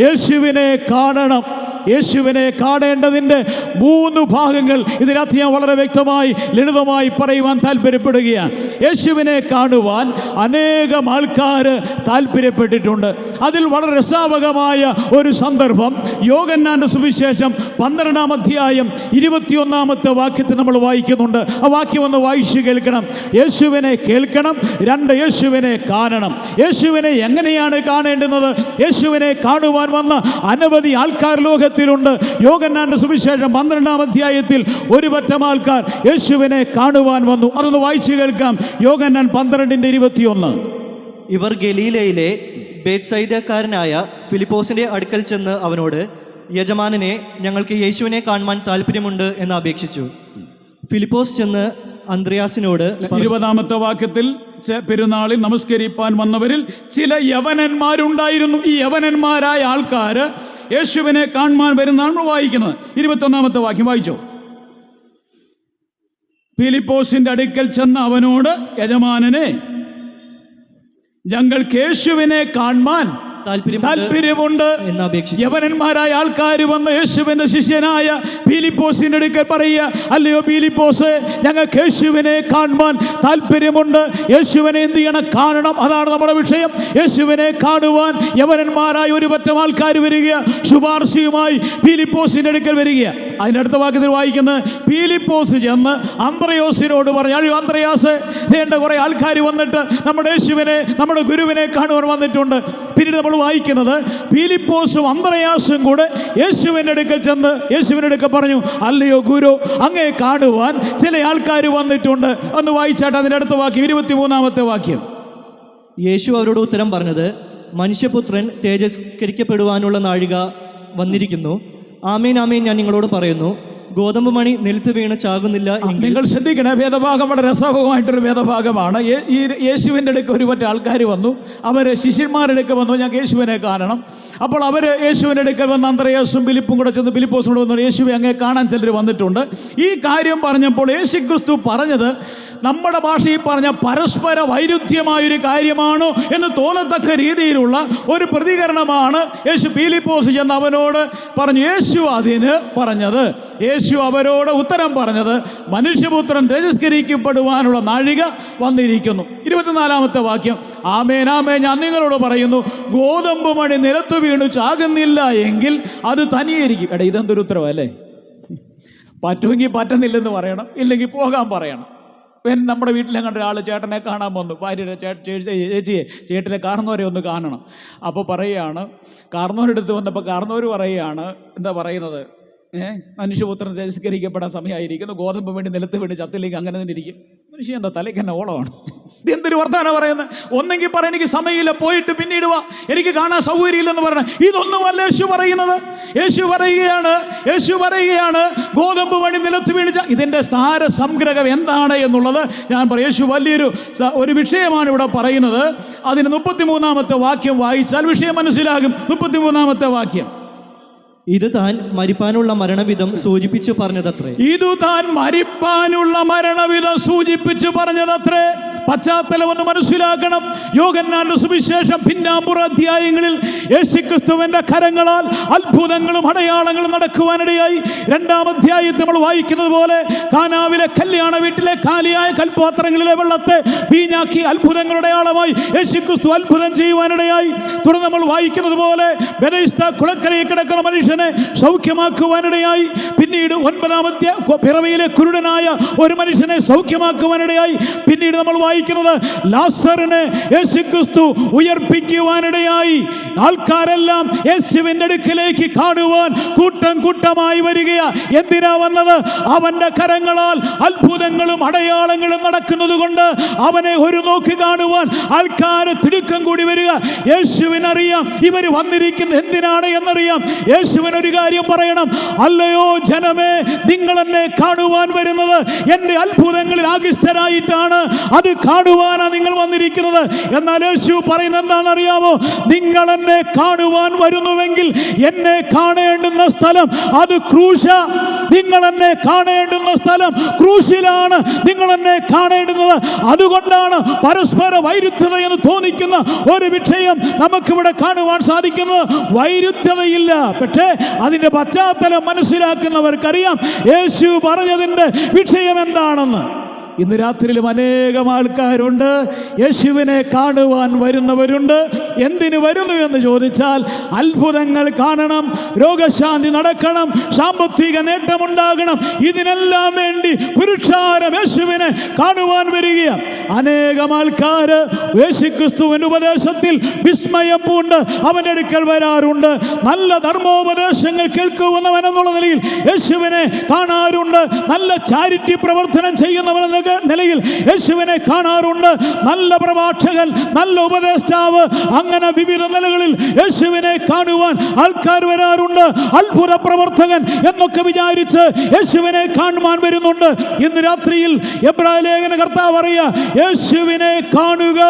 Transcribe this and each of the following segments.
യേശുവിനെ കാണണം. യേശുവിനെ കാണേണ്ടതിന്റെ മൂന്ന് ഭാഗങ്ങൾ ഇതിനകത്ത് ഞാൻ വളരെ വ്യക്തമായി ലളിതമായി പറയുവാൻ താല്പര്യപ്പെടുകയാണ്. യേശുവിനെ കാണുവാൻ അനേകം ആൾക്കാർ താല്പര്യപ്പെട്ടിട്ടുണ്ട്. അതിൽ വളരെ രസാവകമായ ഒരു സന്ദർഭം യോഗന്നാന്റെ സുവിശേഷം പന്ത്രണ്ടാം അധ്യായം ഇരുപത്തിയൊന്നാമത്തെ വാക്യത്തിൽ നമ്മൾ വായിക്കുന്നുണ്ട്. ആ വാക്യം ഒന്ന് വായിച്ചു കേൾക്കണം. യേശുവിനെ കേൾക്കണം രണ്ട് യേശുവിനെ കാണണം. യേശുവിനെ എങ്ങനെയാണ് കാണേണ്ടുന്നത്? യേശുവിനെ കാണുവാൻ വന്ന അനവധി ആൾക്കാർ ലോകത്തിലുണ്ട്. യോഗന്നാന്റെ സുവിശേഷം പന്ത്രണ്ടാം അധ്യായത്തിൽ ഒരു പറ്റം ആൾക്കാർ യേശുവിനെ കാണുവാൻ വന്നു. അതൊന്ന് വായിച്ചു കേൾക്കാം. യോഗന്നാൻ പന്ത്രണ്ടിന്റെ ഇരുപത്തിയൊന്ന്. ഇവർ ഗലീലയിലെ ബേത്സൈദക്കാരനായ ഫിലിപ്പോസിന്റെ അടുക്കൽ ചെന്ന് അവനോട് യജമാനനെ ഞങ്ങൾക്ക് യേശുവിനെ കാണുവാൻ താല്പര്യമുണ്ട് എന്ന് അപേക്ഷിച്ചു. ഫിലിപ്പോസ് ചെന്ന് അന്ത്രയാസിനോട് ഇരുപതാമത്തെ വാക്യത്തിൽ പെരുന്നാളിൽ നമസ്കരിപ്പാൻ വന്നവരിൽ ചില യവനന്മാരുണ്ടായിരുന്നു. ഈ യവനന്മാരായ ആൾക്കാർ യേശുവിനെ കാണുവാൻ വരുന്നതാണ് നമ്മൾ വായിക്കുന്നത്. ഇരുപത്തൊന്നാമത്തെ വാക്യം വായിച്ചോ. ഫിലിപ്പോസിന്റെ അടുക്കൽ ചെന്ന അവനോട് യജമാനനെ ഞങ്ങൾക്ക് യേശുവിനെ കാണുവാൻ താല്പര്യമുണ്ട് യവനന്മാരായ ആൾക്കാർ വന്ന യേശുവിന്റെ ശിഷ്യനായ പീലിപ്പോസിന്റെ അടുക്കൽ പറയുക അല്ലയോ ഫിലിപ്പോസ് ഞങ്ങൾക്ക് യേശുവിനെ കാണുവാൻ താല്പര്യമുണ്ട്. യേശുവിനെ എന്ത് ചെയ്യണം? കാണണം. അതാണ് നമ്മുടെ വിഷയം. യേശുവിനെ കാണുവാൻ യവനന്മാരായ ഒരു പറ്റം ആൾക്കാർ വരിക. ശുപാർശയുമായി പീലിപ്പോസിന്റെ അടുക്കൽ വരിക. അതിന്റെ അടുത്ത വാക്യത്തിൽ വായിക്കുന്നത് പീലിപ്പോസ് ചെന്ന് അന്ത്രയോസിനോട് പറഞ്ഞു അയ്യോ അന്ത്രയാസ് വേണ്ട കുറേ ആൾക്കാർ വന്നിട്ട് നമ്മുടെ യേശുവിനെ നമ്മുടെ ഗുരുവിനെ കാണുവാൻ വന്നിട്ടുണ്ട്. പിന്നീട് നമ്മൾ വായിക്കുന്നത് പീലിപ്പോസും അന്ത്രയാസും കൂടെ യേശുവിന്റെ അടുക്കൽ ചെന്ന് യേശുവിന്റെ അടുക്കൽ പറഞ്ഞു അല്ലയോ ഗുരു അങ്ങേ കാണുവാൻ ചില ആൾക്കാർ വന്നിട്ടുണ്ട്. ഒന്ന് വായിച്ചാട്ട് അതിന്റെ അടുത്ത വാക്യം ഇരുപത്തിമൂന്നാമത്തെ വാക്യം. യേശു അവരോട് ഉത്തരം പറഞ്ഞത് മനുഷ്യപുത്രൻ തേജസ്കരിക്കപ്പെടുവാനുള്ള നാഴിക വന്നിരിക്കുന്നു. ആമേൻ ആമീൻ ഞാൻ നിങ്ങളോട് പറയുന്നു. ഗോതമ്പ് മണി നിലത്ത് വീണ് ചാകുന്നില്ല നിങ്ങൾ ശ്രദ്ധിക്കണേ വേദഭാഗം വളരെ രസകരമായിട്ടൊരു വേദഭാഗമാണ് ഈ യേശുവിന്റെ അടുക്ക് ഒരു മറ്റേ ആൾക്കാർ വന്നു. അവർ ശിഷ്യന്മാരുടെ അടുക്ക് വന്നു. ഞങ്ങൾക്ക് യേശുവിനെ കാണണം. അപ്പോൾ അവർ യേശുവിന്റെ അടുക്കൽ വന്ന് അന്തരയേശും ഫിലിപ്പും കൂടെ ചെന്ന് ഫിലിപ്പോസും കൂടെ വന്നു. യേശുവെ അങ്ങേ കാണാൻ ചിലർ വന്നിട്ടുണ്ട്. ഈ കാര്യം പറഞ്ഞപ്പോൾ യേശു ക്രിസ്തു പറഞ്ഞത് നമ്മുടെ ഭാഷയിൽ പറഞ്ഞ പരസ്പര വൈരുദ്ധ്യമായൊരു കാര്യമാണോ എന്ന് തോന്നത്തക്ക രീതിയിലുള്ള ഒരു പ്രതികരണമാണ് യേശു ബിലിപ്പോസ് ചെന്ന് അവനോട് പറഞ്ഞു. യേശു അതിന് പറഞ്ഞത് യേശു അവരോട് ഉത്തരം പറഞ്ഞത് മനുഷ്യപുത്രൻ രജസ്കരിക്കപ്പെടുവാനുള്ള നാഴിക വന്നിരിക്കുന്നു. ഇരുപത്തിനാലാമത്തെ വാക്യം. ആമേനാമേ ഞാൻ നിങ്ങളോട് പറയുന്നു ഗോതമ്പ് മണി നിലത്ത് വീണു ചാകുന്നില്ല എങ്കിൽ അത് തനിയായിരിക്കും. എടാ ഇതെന്തൊരു ഉത്തരവല്ലേ? പറ്റുമെങ്കിൽ പറ്റുന്നില്ലെന്ന് പറയണം ഇല്ലെങ്കിൽ പോകാൻ പറയണം. പിന്നെ നമ്മുടെ വീട്ടിലെ കണ്ട ഒരാൾ ചേട്ടനെ കാണാൻ വന്നു. ഭാര്യയുടെ ചേച്ചിയെ ചേട്ടിലെ കാർന്നവരെ ഒന്ന് കാണണം. അപ്പോൾ പറയുകയാണ് കാർന്നവരെടുത്ത് വന്നപ്പോൾ കാർന്നവർ പറയുകയാണ് എന്താ പറയുന്നത്? ഏ? മനുഷ്യപുത്രൻ തിരസ്കരിക്കപ്പെടാൻ സമയമായിരിക്കുന്നു. ഗോതമ്പ് വേണ്ടി നിലത്ത് വേണ്ടി ചത്തിലേക്ക് അങ്ങനെ തന്നെ ഇരിക്കും. മനുഷ്യ എന്താ തലയ്ക്ക് തന്നെ ഓളമാണ്. എന്തൊരു വർത്താനം പറയുന്നത് ഒന്നെങ്കിൽ പറ എനിക്ക് സമയമില്ല പോയിട്ട് പിന്നീട് വാ. എനിക്ക് കാണാൻ സൗകര്യമില്ലെന്ന് പറയണം ഇതൊന്നുമല്ല യേശു പറയുന്നത്. യേശു പറയുകയാണ് യേശു പറയുകയാണ് ഗോതമ്പ് വഴി നിലത്ത് വീണിച്ച ഇതിന്റെ സാര സംഗ്രഹം എന്താണ് എന്നുള്ളത് ഞാൻ പറയും യേശു വലിയൊരു ഒരു വിഷയമാണ് ഇവിടെ പറയുന്നത്. അതിന് മുപ്പത്തിമൂന്നാമത്തെ വാക്യം വായിച്ചാൽ വിഷയം മനസ്സിലാകും. മുപ്പത്തിമൂന്നാമത്തെ വാക്യം. ഇത് താൻ മരിപ്പാനുള്ള മരണവിധം സൂചിപ്പിച്ചു പറഞ്ഞതത്രേ. ഇത് താൻ മരിപ്പാനുള്ള മരണവിധം സൂചിപ്പിച്ചു പറഞ്ഞതത്രേ. പശ്ചാത്തലം ഒന്ന് മനസ്സിലാക്കണം. യോഗന്നാന്റെ സുവിശേഷം പിന്നാമ്പുറ അധ്യായങ്ങളിൽ യേശുക്രിസ്തുവിന്റെ കരങ്ങളാൽ അത്ഭുതങ്ങളും അടയാളങ്ങളും നടക്കുവാനിടയായി രണ്ടാം അധ്യായത്തിൽ നമ്മൾ വായിക്കുന്നത് പോലെ കാനാവിലെ കല്യാണ വീട്ടിലെ കാലിയായ കൽപാത്രങ്ങളിലെ വെള്ളത്തെ വീഞ്ഞാക്കി അത്ഭുതങ്ങളുടെ ആളമായി യേശുക്രിസ്തു അത്ഭുതം ചെയ്യുവാനിടയായി. തുടർന്ന് നമ്മൾ വായിക്കുന്നത് പോലെ ബെനൈസ്ത കുളക്കരയിൽ കിടക്കുന്ന മനുഷ്യനെ സൗഖ്യമാക്കുവാനിടയായി. പിന്നീട് ഒൻപതാമത്തെ പിറവിയിലെ കുരുടനായ ഒരു മനുഷ്യനെ സൗഖ്യമാക്കുവാനിടയായി. പിന്നീട് നമ്മൾ വായിക്കുന്നത് ലാസറിനെ യേശുക്രിസ്തു ഉയർപ്പിക്കുവാനിടയായി. ആൾക്കാരെല്ലാം യേശുവിന്റെ അടുക്കിലേക്ക് കാണുവാൻ കൂട്ടം കൂട്ടമായി വരികയാ. എന്തിനാ വന്നത്? അവന്റെ കരങ്ങളാൽ അത്ഭുതങ്ങളും അടയാളങ്ങളും നടക്കുന്നത് കൊണ്ട് അവനെ ഒരു നോക്ക് കാണുവാൻ ആൾക്കാർ തിടുക്കം കൂടി വരിക. യേശുവിനറിയാം ഇവർ വന്നിരിക്കുന്നത് എന്തിനാണ് എന്നറിയാം. യേശുവിനൊരു കാര്യം പറയണം. അല്ലയോ ജനമേ നിങ്ങൾ എന്നെ കാണുവാൻ വരുന്നത് എന്റെ അത്ഭുതങ്ങളിൽ ആകൃഷ്ടരായിട്ടാണ്. അത് കാണുവാനാണ് നിങ്ങൾ വന്നിരിക്കുന്നത്. എന്നാൽ യേശു പറയുന്നത് എന്താണെന്ന് അറിയാമോ നിങ്ങൾ എന്നെ കാണുവാൻ വരുന്നുവെങ്കിൽ എന്നെ കാണേണ്ടുന്ന സ്ഥലം അത് ക്രൂശ. നിങ്ങൾ എന്നെ കാണേണ്ടുന്ന സ്ഥലം ക്രൂശിലാണ്. നിങ്ങൾ എന്നെ കാണേണ്ടുന്നത് അതുകൊണ്ടാണ് പരസ്പര വൈരുദ്ധ്യത എന്ന് തോന്നിക്കുന്ന ഒരു വിഷയം നമുക്കിവിടെ കാണുവാൻ സാധിക്കുന്നത്. വൈരുദ്ധ്യതയില്ല. പക്ഷേ അതിന്റെ പശ്ചാത്തലം മനസ്സിലാക്കുന്നവർക്കറിയാം. യേശു പറഞ്ഞതിന്റെ വിഷയം എന്താണെന്ന്. ഇന്ന് രാത്രിയിലും അനേകം ആൾക്കാരുണ്ട്. യേശുവിനെ കാണുവാൻ വരുന്നവരുണ്ട്. എന്തിനു വരുന്നു എന്ന് ചോദിച്ചാൽ അത്ഭുതങ്ങൾ കാണണം രോഗശാന്തി നടക്കണം സാമ്പത്തിക നേട്ടമുണ്ടാകണം. ഇതിനെല്ലാം വേണ്ടി പുരുഷാരം യേശുവിനെ കാണുവാൻ വരികയാണ്. അനേകം ആൾക്കാർ യേശുക്രിസ്തുവിന്റെ ഉപദേശത്തിൽ വിസ്മയം പൂണ്ട് അവന്റെ അടുക്കൽ വരാറുണ്ട്. നല്ല ധർമ്മോപദേശങ്ങൾ കേൾക്കുവന്നവൻ എന്നുള്ള നിലയിൽ യേശുവിനെ കാണാറുണ്ട്. നല്ല ചാരിറ്റി പ്രവർത്തനം ചെയ്യുന്നവൻ നിലയിൽ യേശുവിനെ കാണാറുണ്ട്. നല്ല പ്രഭാഷകൻ നല്ല ഉപദേഷ്ടാവ്. അങ്ങനെ വിവിധ നിലകളിൽ യേശുവിനെ കാണുവാൻ ആൾക്കാർ വരാറുണ്ട്. അത്ഭുത പ്രവർത്തകൻ എന്നൊക്കെ വിചാരിച്ച് യേശുവിനെ കാണുവാൻ വരുന്നുണ്ട്. ഇന്ന് രാത്രിയിൽ എബ്രായ ലേഖന കർത്താവ് അറിയ യേശുവിനെ കാണുക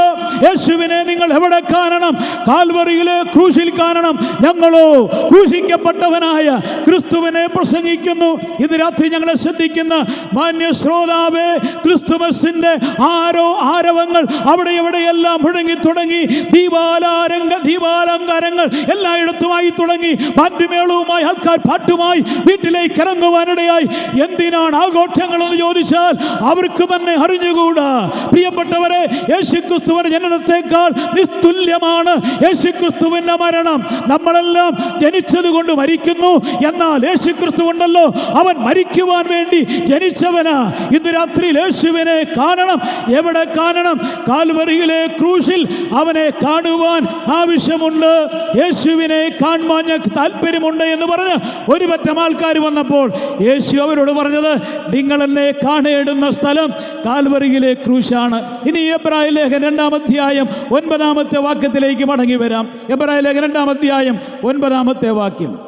യേശുവിനെ നിങ്ങൾ എവിടെ കാണണം? കാൽവറിയിലെ ക്രൂശിൽ കാണണം. ഞങ്ങളോ ക്രൂശിക്കപ്പെട്ടവനായ ക്രിസ്തുവിനെ പ്രസംഗിക്കുന്നു. ഇന്ന് രാത്രി ഞങ്ങളെ ശ്രദ്ധിക്കുന്ന മാന്യ ശ്രോതാവേ ക്രിസ്തുമസിന്റെ ആരോ ആരവങ്ങൾ അവിടെ എവിടെയെല്ലാം മുഴങ്ങി തുടങ്ങി? ദീപാലാരംഗ ദീപാലങ്കാരങ്ങൾ എല്ലായിടത്തുമായി തുടങ്ങി. പാട്ടുമേളവുമായി ആൾക്കാർ പാട്ടുമായി വീട്ടിലേക്ക് ഇറങ്ങുവാനിടയായി എന്തിനാണ് ആഘോഷങ്ങൾ എന്ന് ചോദിച്ചാൽ അവർക്ക് തന്നെ അറിഞ്ഞുകൂടാ. പ്രിയപ്പെട്ടവരെ യേശുക്രിസ്തുവിന്റെ ജനനത്തെക്കാൾ നിസ്തുല്യമാണ് യേശുക്രിസ്തുവിന്റെ മരണം. നമ്മളെല്ലാം ജനിച്ചത് കൊണ്ട് മരിക്കുന്നു. എന്നാൽ യേശുക്രിസ്തു ഉണ്ടല്ലോ. അവൻ മരിക്കുവാൻ വേണ്ടി ജനിച്ചവനാ. ഇന്ന് രാത്രിയിൽ യേശുവിനെ കാണണം. എവിടെ കാണണം? കാൽവറിയിലെ ക്രൂശിൽ അവനെ കാണുവാൻ ആവശ്യമുണ്ട്. യേശുവിനെ കാണുവാൻ ഞങ്ങൾക്ക് താല്പര്യമുണ്ട് എന്ന് പറഞ്ഞ് ഒരു പറ്റം ആൾക്കാർ വന്നപ്പോൾ യേശു അവരോട് പറഞ്ഞത് നിങ്ങൾ എന്നെ കാണേടുന്ന സ്ഥലം കാൽവറിയിലെ ക്രൂശാണ്. ഇനി എബ്രായ ലേഖ രണ്ടാം അധ്യായം ഒൻപതാമത്തെ വാക്യത്തിലേക്ക് മടങ്ങി വരാം. എബ്രായ ലേഖ രണ്ടാം അധ്യായം ഒൻപതാമത്തെ വാക്യം.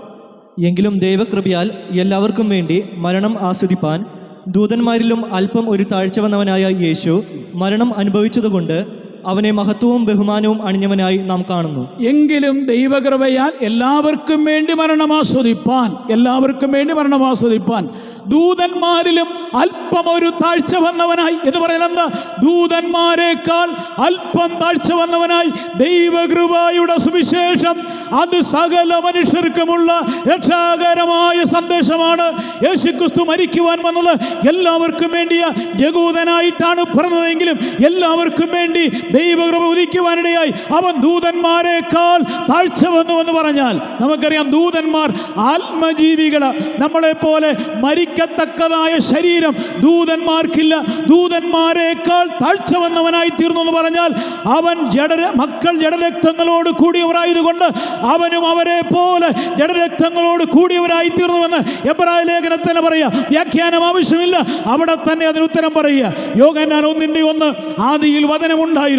എങ്കിലും ദൈവകൃപയാൽ എല്ലാവർക്കും വേണ്ടി മരണം ആസ്വദിപ്പാൻ ദൂതന്മാരിലും അല്പം ഒരു താഴ്ച വന്നവനായ യേശു മരണം അനുഭവിച്ചതുകൊണ്ട് അവനെ മഹത്വവും ബഹുമാനവും അണിഞ്ഞവനായി നാം കാണുന്നു. എങ്കിലും ദൈവകൃപയാൽ എല്ലാവർക്കും വേണ്ടി മരണം ആസ്വദിപ്പാൻ എല്ലാവർക്കും വേണ്ടി മരണം ആസ്വദിപ്പാൻ ദൂതന്മാരിലും അല്പം ഒരു താഴ്ച വന്നവനായി എന്ന് പറയുന്നത് ദൂതന്മാരെക്കാൾ അല്പം താഴ്ച വന്നവനായി ദൈവകൃപയുടെ സുവിശേഷം അത് സകല മനുഷ്യർക്കുമുള്ള രക്ഷാകരമായ സന്ദേശമാണ്. യേശുക്രിസ്തു മരിക്കുവാൻ വന്നത് എല്ലാവർക്കും വേണ്ടിയ. ജഗൂതനായിട്ടാണ് പറഞ്ഞതെങ്കിലും എല്ലാവർക്കും വേണ്ടി ദൈവകൃപ ഉദിക്കുവാനിടയായി. അവൻ ദൂതന്മാരെക്കാൾ താഴ്ച വന്നു എന്ന് പറഞ്ഞാൽ നമുക്കറിയാം ദൂതന്മാർ ആത്മജീവികൾ നമ്മളെ പോലെ മരിക്കത്തക്കതായ ശരീരം ദൂതന്മാർക്കില്ല. ദൂതന്മാരെക്കാൾ താഴ്ച വന്നവനായി തീർന്നു എന്ന് പറഞ്ഞാൽ അവൻ ജഡര മക്കൾ ജഡരക്തങ്ങളോട് കൂടിയവരായതുകൊണ്ട് അവനും അവരെ പോലെ ജഡരക്തങ്ങളോട് കൂടിയവരായി തീർന്നുവെന്ന് എബ്രായ ലേഖനത്തിന് പറയാം. വ്യാഖ്യാനം ആവശ്യമില്ല. അവിടെ തന്നെ അതിന് ഉത്തരം പറയുക. യോഗനാൻ ഒന്നിന്റെ ഒന്ന് ആദിയിൽ വചനമുണ്ടായിരുന്നു.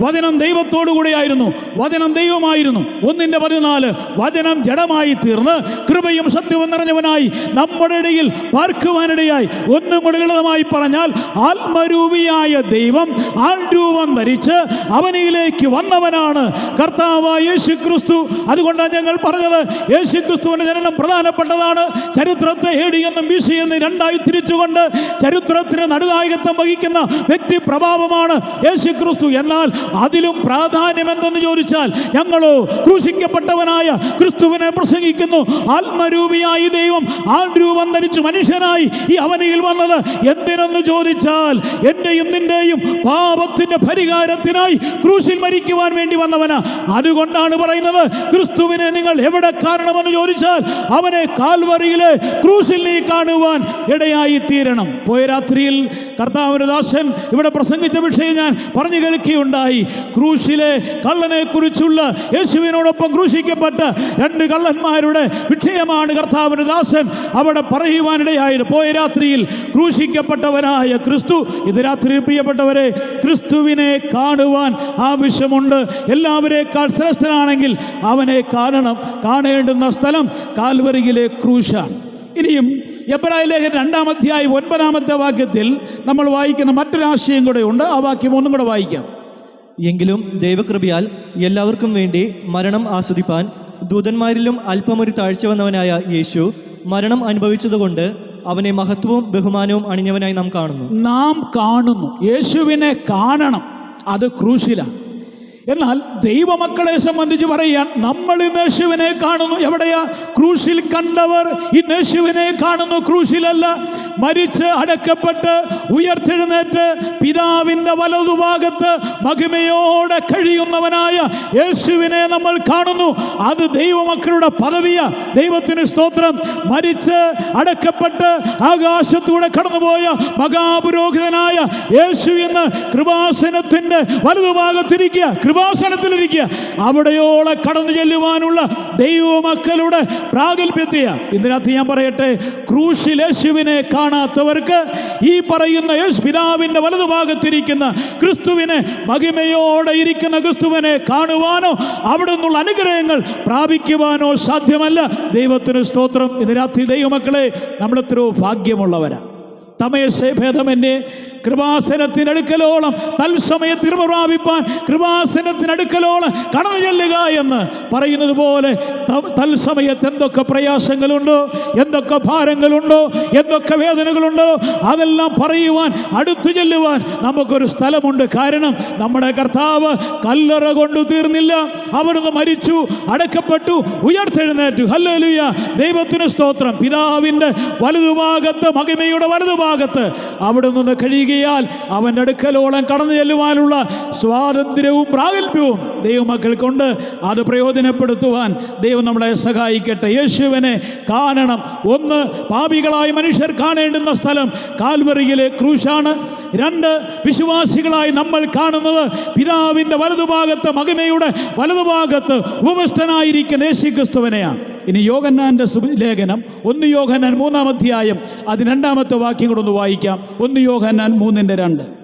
വചനം ദൈവത്തോടു കൂടെയായിരുന്നു വചനം ദൈവമായിരുന്നു. ഒന്നിന്റെ പതിനാല് വചനം ജഡമായി തീർന്ന് കൃപയും സത്യവും നിറഞ്ഞവനായി നമ്മുടെ ഇടയിൽ പാർക്കുവാനിടയായി. ഒന്നും കൂടെ ലളിതമായി പറഞ്ഞാൽ ആത്മരൂപിയായ ദൈവം ആൾരൂപം ധരിച്ച് അവനിയിലേക്ക് വന്നവനാണ്. കർത്താവായ യേശു ക്രിസ്തു അതുകൊണ്ടാണ് ഞങ്ങൾ പറഞ്ഞത് യേശു ക്രിസ്തുവിന്റെ ജനനം പ്രധാനപ്പെട്ടതാണ്. ചരിത്രത്തെ ഏടി എന്നും ബി സി എന്ന് രണ്ടായി തിരിച്ചുകൊണ്ട് ചരിത്രത്തിന് നടുനായകത്വം വഹിക്കുന്ന വ്യക്തി പ്രഭാവമാണ് യേശു ക്രിസ്തു എന്നാൽ അതിലും പ്രാധാന്യം എന്തെന്ന് ചോദിച്ചാൽ ഞങ്ങളോ ക്രൂശിക്കപ്പെട്ടവനായ ക്രിസ്തുവിനെ പ്രസംഗിക്കുന്നു. ആത്മരൂപിയായി ദൈവം ആൾ രൂപം ധരിച്ചു മനുഷ്യനായി ഈ അവനിയിൽ വന്നത്. എന്തിനെന്ന് ചോദിച്ചാൽ എന്റെയും നിന്റെയും പാപത്തിന്റെ പരിഹാരത്തിനായി ക്രൂശിൽ മരിക്കുവാൻ വേണ്ടി വന്നവനാ. അതുകൊണ്ടാണ് പറയുന്നത് ക്രിസ്തുവിനെ നിങ്ങൾ എവിടെ കാണണമെന്ന് ചോദിച്ചാൽ അവനെ കാൽവറിയിലെ ക്രൂശിൽ നീ കാണുവാൻ ഇടയായി തീരണം. പോയ രാത്രിയിൽ കർത്താവിന്റെ ദാസൻ ഇവിടെ പ്രസംഗിച്ച വിഷയം ഞാൻ പറഞ്ഞു കേൾക്കുകയുണ്ടായി ക്രൂശിലെ കള്ളനെ കുറിച്ചുള്ള യേശുവിനോടൊപ്പം ക്രൂശിക്കപ്പെട്ട രണ്ട് കള്ളന്മാരുടെ വിഷയമാണ് കർത്താവിന്റെ ദാസൻ അവിടെ പറയുവാനിടയായത്. പോയ രാത്രിയിൽ ക്രൂശിക്കപ്പെട്ടവനായ ക്രിസ്തു ഇത് രാത്രി പ്രിയപ്പെട്ടവരെ ക്രിസ്തുവിനെ കാണുവാൻ ആവശ്യമുണ്ട്. എല്ലാവരേക്കാൾ ശ്രേഷ്ഠനാണെങ്കിൽ അവനെ കാണണം കാണേണ്ടുന്ന സ്ഥലം കാൽവരിയിലെ ക്രൂശാണ്. ഇനിയും എബ്രായ ലേഖൻ രണ്ടാം അധ്യായം ഒൻപതാമത്തെ വാക്യത്തിൽ നമ്മൾ വായിക്കുന്ന മറ്റൊരാശയം കൂടെ ഉണ്ട്. ആ വാക്യം ഒന്നും കൂടെ വായിക്കാം. എങ്കിലും ദൈവകൃപയാൽ എല്ലാവർക്കും വേണ്ടി മരണം ആസ്വദിപ്പാൻ ദൂതന്മാരിലും അല്പമൊരു താഴ്ച വന്നവനായ യേശു മരണം അനുഭവിച്ചതുകൊണ്ട് അവനെ മഹത്വവും ബഹുമാനവും അണിഞ്ഞവനായി നാം കാണുന്നു. നാം കാണുന്നു. യേശുവിനെ കാണണം. അത് ക്രൂശിലാണ്. എന്നാൽ ദൈവമക്കളെ സംബന്ധിച്ച് പറയാൻ നമ്മൾ യേശുവിനെ കാണുന്നു. എവിടെയാ? ക്രൂശിൽ കണ്ടവർ ഈ യേശുവിനെ കാണുന്നു. ക്രൂശിലല്ല മരിച്ച് അടക്കപ്പെട്ട് ഉയർത്തെഴുന്നേറ്റ് പിതാവിന്റെ വലതുഭാഗത്ത് മഹിമയോടെ കഴിയുന്നവനായ യേശുവിനെ നമ്മൾ കാണുന്നു. അത് ദൈവമക്കളുടെ പദവിയ. ദൈവത്തിന് സ്തോത്രം. മരിച്ച് അടക്കപ്പെട്ട് ആകാശത്തൂടെ കടന്നുപോയ മഹാപുരോഹിതനായ യേശു എന്ന് കൃപാസനത്തിന്റെ വലതുഭാഗത്തിരിക്കുക. കൃപാസനത്തിലിരിക്കുക. അവിടെയോളം കടന്നു ചെല്ലുവാനുള്ള ദൈവമക്കളുടെ പ്രാഗൽഭ്യത്തെയ. ഇതിനകത്ത് ഞാൻ പറയട്ടെ ക്രൂശിൽ യേശുവിനെ കാണാത്തവർക്ക് ഈ പറയുന്ന യേശു പിതാവിന്റെ വലതുഭാഗത്തിരിക്കുന്ന ക്രിസ്തുവിനെ മഹിമയോടെ ഇരിക്കുന്ന ക്രിസ്തുവിനെ കാണുവാനോ അവിടെ നിന്നുള്ള അനുഗ്രഹങ്ങൾ പ്രാപിക്കുവാനോ സാധ്യമല്ല. ദൈവത്തിന് സ്തോത്രം. ഇതിനകത്ത് ദൈവമക്കളെ നമ്മളെത്രയോ ഭാഗ്യമുള്ളവരാണ് തമയസേ ഭേദമെന്നെ. കൃപാസനത്തിനടുക്കലോളം തത്സമയ തിരുമ പ്രാപിപ്പാൻ കൃപാസനത്തിനടുക്കലോളം കടന്നു ചെല്ലുക എന്ന് പറയുന്നത് പോലെ തൽസമയത്ത് എന്തൊക്കെ പ്രയാസങ്ങളുണ്ടോ എന്തൊക്കെ ഭാരങ്ങളുണ്ടോ എന്തൊക്കെ വേദനകളുണ്ടോ അതെല്ലാം പറയുവാൻ അടുത്തു ചെല്ലുവാൻ നമുക്കൊരു സ്ഥലമുണ്ട്. കാരണം നമ്മുടെ കർത്താവ് കല്ലറ കൊണ്ടു തീർന്നില്ല. അവിടുന്ന് മരിച്ചു അടക്കപ്പെട്ടു ഉയർത്തെഴുന്നേറ്റു. ഹല്ലേലൂയ. ദൈവത്തിന് സ്തോത്രം. പിതാവിന്റെ വലതുഭാഗത്ത് മഹിമയുടെ വലതുഭാഗത്ത് അവിടെ നിന്ന് കഴിയുകയാൽ അവന്റെ അടുക്കലോളം കടന്നു ചെല്ലുവാനുള്ള സ്വാതന്ത്ര്യവും പ്രാഗൽഭ്യവും ദൈവമക്കൾക്കുണ്ട്. അത് പ്രയോജനപ്പെടുത്തുവാൻ ദൈവം നമ്മളെ സഹായിക്കട്ടെ. യേശുവിനെ കാണണം. ഒന്ന് പാപികളായ മനുഷ്യർ കാണേണ്ടുന്ന സ്ഥലം കാൽവറിയിലെ ക്രൂശാണ്. രണ്ട് വിശ്വാസികളായി നമ്മൾ കാണുന്നത് പിതാവിന്റെ വലതുഭാഗത്ത് മഹിമയുടെ വലതുഭാഗത്ത് ഉപസ്ഥനായിരിക്കുന്ന യേശുക്രിസ്തുവിനെയാണ്. ഇനി യോഗന്നാന്റെ ലേഖനം ഒന്ന് യോഗന്നാൻ മൂന്നാം അധ്യായം അത് രണ്ടാമത്തെ വാക്യം ഒന്ന് വായിക്കാം. ഒന്ന് യോഹന്നാൻ മൂന്നിന്റെ രണ്ട്.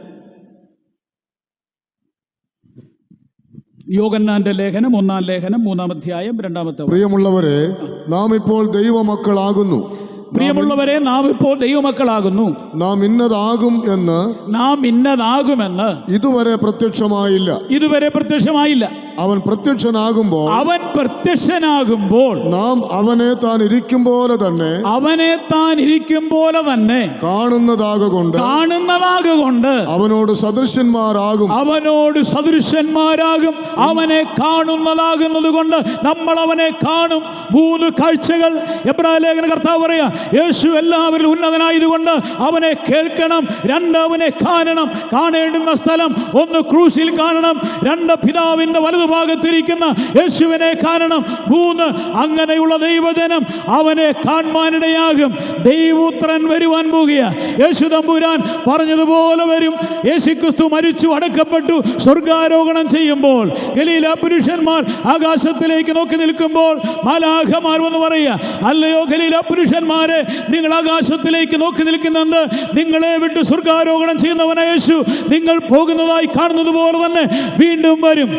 യോഗന്നാന്റെ ലേഖനം ഒന്നാം ലേഖനം മൂന്നാം അധ്യായം രണ്ടാമത്തെ. പ്രിയമുള്ളവരെ നാം ഇപ്പോൾ ദൈവമക്കളാകുന്നു. പ്രിയമുള്ളവരെ നാം ഇപ്പോൾ ദൈവമക്കളാകുന്നു. നാം ഇന്നതാകും എന്ന് നാം ഇന്നതാകുമെന്ന് ഇതുവരെ പ്രത്യക്ഷമായില്ല. ഇതുവരെ പ്രത്യക്ഷമായില്ല. അവൻ പ്രത്യക്ഷനാകുമ്പോൾ അവൻ പ്രത്യക്ഷനാകുമ്പോൾ നാം അവനെ താൻ ഇരിക്കും പോലെ തന്നെ അവനെ താൻ ഇരിക്കും പോലെ തന്നെ കാണുന്നതാകൊണ്ട് കാണുന്നതാകൊണ്ട് അവനോട് സദൃശ്യന്മാരാകും അവനോട് സദൃശ്യന്മാരാകും അവനെ കാണുന്നതാകുന്നത് കൊണ്ട് നമ്മൾ അവനെ കാണും. മൂന്ന് കാഴ്ചകൾ എബ്രാഹിം ലേഖന കർത്താവ് പറയാ യേശു എല്ലാവരിലും ഉന്നതനായതുകൊണ്ട് അവനെ കേൾക്കണം രണ്ട് അവനെ കാണണം. കാണേണ്ടുന്ന സ്ഥലം ഒന്ന് ക്രൂശിൽ കാണണം രണ്ട് പിതാവിന്റെ വലതുഭാഗത്തിരിക്കുന്ന യേശുവിനെ കാണണം മൂന്ന് അങ്ങനെയുള്ള ദൈവജനം അവനെ കാണുവാനിടയാകും. ദൈവപുത്രൻ വരുവാൻ പോകുക. യേശു തമ്പുരാൻ പറഞ്ഞതുപോലെ വരും. യേശുക്രിസ്തു മരിച്ചു അടക്കപ്പെട്ടു സ്വർഗാരോഹണം ചെയ്യുമ്പോൾ ഗലീല പുരുഷന്മാർ ആകാശത്തിലേക്ക് നോക്കി നിൽക്കുമ്പോൾ മാലാഖമാർ എന്ന് പറയുക അല്ലയോ ഗലീല പുരുഷന്മാരെ നിങ്ങൾ ആകാശത്തിലേക്ക് നോക്കി നിൽക്കുന്നുണ്ട് നിങ്ങളെ വിട്ട് സ്വർഗാരോഹണം ചെയ്യുന്നവനായ യേശു. നിങ്ങൾ പോകുന്നതായി കാണുന്നത് പോലെ തന്നെ വീണ്ടും വരും.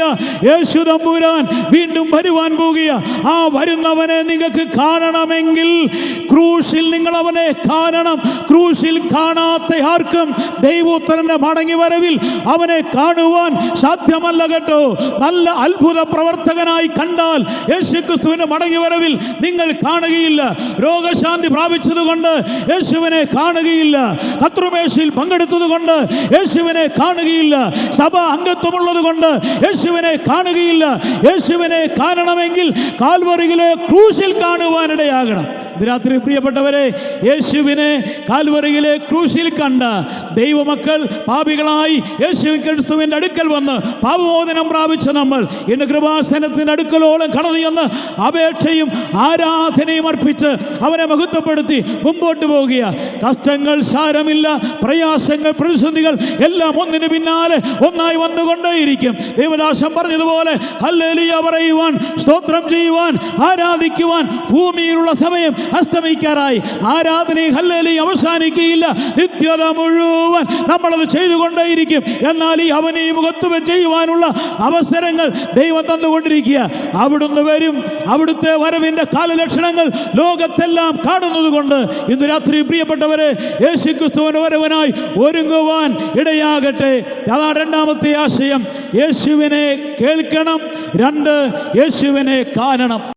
അല്ലേലുയ്യ യേശു തമ്പുരാൻ വീണ്ടും വരുവാൻ പോകുക ആ വരുന്നവനെ നിങ്ങൾക്ക് കാണണമെങ്കിൽ ക്രൂശിൽ നിങ്ങൾ അവനെ കാണണം. ക്രൂശിൽ കാണാത്ത ആർക്കും ദൈവോത്തരന്റെ മടങ്ങി വരവിൽ അവനെ കാണുവാൻ സാധ്യമല്ല കേട്ടോ. നല്ല അത്ഭുത പ്രവർത്തകനായി കണ്ടാൽ യേശുക്രിസ്തുവിന്റെ മടങ്ങി വരവിൽ നിങ്ങൾ കാണുകയില്ല. രോഗശാന്തി പ്രാപിച്ചതുകൊണ്ട് യേശുവിനെ കാണുകയില്ല. കത്രുമേശയിൽ പങ്കെടുത്തതുകൊണ്ട് യേശുവിനെ കാണുകയില്ല. സഭ അംഗത്വമുള്ളത് കൊണ്ട് യേശുവിനെ കാണുകയില്ല. യേശുവിനെ കാണണമെങ്കിൽ കാൽവറിയിലെ ക്രൂശിൽ കാണുവാനിടയാകണം. രാത്രി പ്രിയപ്പെട്ടവരെ യേശുവിനെ കാൽവറിയിലെ ക്രൂശിൽ കണ്ട ദൈവമക്കൾ പാപികളായി യേശു ക്രിസ്തുവിന്റെ അടുക്കൽ വന്ന് പാപമോചനം പ്രാപിച്ച നമ്മൾ. ഇന്ന് കൃപാസനത്തിന്റെ അടുക്കലോളം കടന്നു അപേക്ഷയും ആരാധനയും അർപ്പിച്ച് അവനെ മഹത്വപ്പെടുത്തി മുമ്പോട്ട് പോകുക. കഷ്ടങ്ങൾ സാരമില്ല പ്രയാസങ്ങൾ പ്രതിസന്ധികൾ എല്ലാം ഒന്നിന് പിന്നാലെ ഒന്നായി വന്നുകൊണ്ടേയിരിക്കും. ദേവദാസം പറഞ്ഞതുപോലെ ഹല്ലേലൂയ പറയുവാൻ സ്തോത്രം ചെയ്യുവാൻ ആരാധിക്കുവാൻ ഭൂമിയിലുള്ള സമയം അസ്തമിക്കാറായി. ആരാധനയും ഹല്ലേലൂയ അവസാനിക്കുകയില്ല. നിത്യത മുഴുവൻ നമ്മളത് ചെയ്തുകൊണ്ടേയിരിക്കും. എന്നാൽ ഈ അവനെ ഈ മുഖത്ത് ചെയ്യുവാനുള്ള അവസരങ്ങൾ ദൈവം തന്നുകൊണ്ടിരിക്കുക. അവിടുന്ന് വരും. അവിടുത്തെ വരവിന്റെ കാലലക്ഷണങ്ങൾ ലോകത്തെല്ലാം കാണുന്നത് കൊണ്ട് ഇന്ന് രാത്രി പ്രിയപ്പെട്ടവരെ യേശുക്രിസ്തുവിന് വരവനായി ഒരുങ്ങുവാൻ ഇടയാകട്ടെ. അതാ രണ്ടാമത്തെ ആശയം. യേശുവിനെ കേൾക്കണം. രണ്ട് യേശുവിനെ കാണണം.